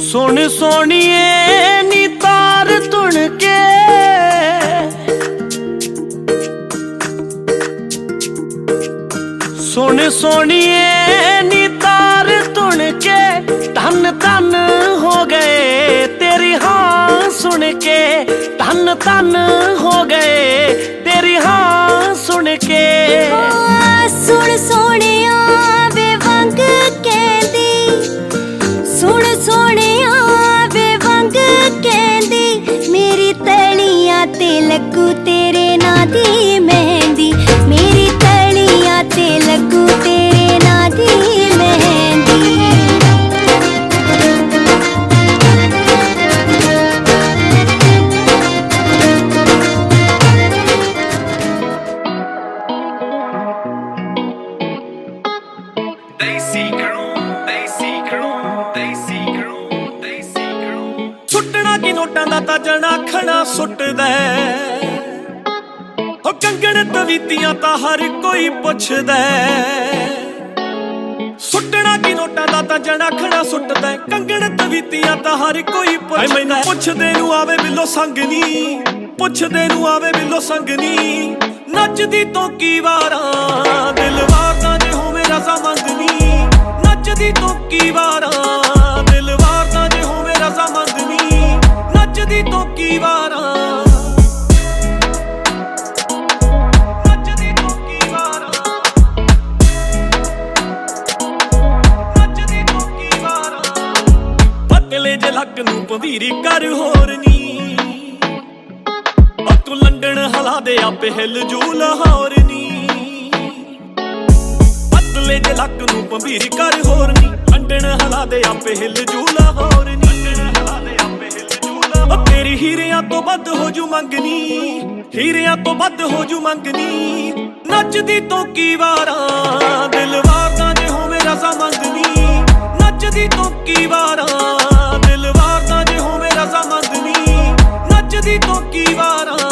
ਸੁਣ ਸੋਣੀਏ ਨੀ ਤਾਰ ਤੁਣ ਕੇ। ਸੁਣ ਸੋਣੀਏ ਨੀ ਤਾਰ ਤੁਣ ਕੇ, ਧੰਨ ਧੰਨ ਹੋ ਗਏ ਤੇਰੀ ਹਾਂ ਸੁਣ ਕੇ। ਧੰਨ ਧੰਨ ਹੋ ਗਏ ਤੇਰੀ ਹਾਂ ਸੁਣ ਕੇ। ਸੁੱਟਣਾ ਕੀ ਨੋਟਾਂ ਦਾ ਤਾਂ ਜਣਾ ਖਣਾ ਸੁੱਟਦਾ ਹੈ। ਕੰਗਣ ਤਵੀਤੀਆਂ ਤਾਂ ਹਰ ਕੋਈ ਪੁੱਛਦਾ ਹੈ। ਸੁੱਟਣਾ ਕੀ ਨੋਟਾਂ ਦਾ ਤਾਂ ਜਣਾ ਖਣਾ ਸੁੱਟਦਾ ਹੈ। ਕੰਗਣ ਤਵੀਤੀਆਂ ਤਾਂ ਹਰ ਕੋਈ ਪੁੱਛਦਾ ਮੈਨੂੰ ਪੁੱਛਦੇ ਨੂੰ ਆਵੇ ਬਿੱਲੋ ਸੰਗ ਪੁੱਛਦੇ ਨੂੰ ਆਵੇ ਬਿੱਲੋ ਸੰਗ ਨੱਚਦੀ ਤੋਂ ਕੀ ਵਾਰਾਂ ਨੱਚਦੀ ਵਾਰਾਂ ਦਿਲ ਵਾਰਦਾ ਜੇ ਹੋਵੇ ਰਜ਼ਾ ਮੰਦ ਨੱਚਦੀ ਤੋਂ ਵਾਰਾਂ ਪਤਲੇ ਜੇ ਲੱਕ ਨੂੰ ਭਵੀਰੀ ਕਰ ਹੋਰ ਨੀ। ਤੂੰ ਲੰਡਨ ਹਲਾ ਦੇ ਆਪੇ ਹਿਲ ਜੂ ਲਾਹੌਰ ਪਰਲੇ ਦੇ ਲੱਕ ਨੂੰ ਪੰਬੀਰੀ ਕਰ ਹੋਰ ਨਹੀਂ ਅੰਡਣ ਹਲਾ ਦੇ ਆਪੇ ਹਿੱਲ ਜੂਲਾ ਹੋਰ ਨਹੀਂ ਅੰਡਣ ਹਲਾ ਦੇ ਆਪੇ ਹਿੱਲ ਜੂਲਾ ਉਹ ਤੇਰੀ ਹੀਰਿਆਂ ਤੋਂ ਵੱਧ ਹੋ ਜੂ ਮੰਗਨੀ। ਹੀਰਿਆਂ ਤੋਂ ਵੱਧ ਹੋ ਜੂ ਮੰਗਨੀ। ਨੱਚਦੀ ਤੋਂ ਕੀ ਵਾਰਾਂ? ਦਿਲਵਾਰ ਤਾਂ ਜੇ ਹੋਵੇ ਰਜ਼ਾ ਮੰਗਨੀ। ਨੱਚਦੀ ਤੋਂ ਕੀ ਵਾਰਾਂ? ਦਿਲਵਾਰ ਤਾਂ ਜੇ ਹੋਵੇ ਰਜ਼ਾ ਮੰਗਨੀ। ਨੱਚਦੀ ਤੋਂ ਕੀ ਵਾਰਾਂ?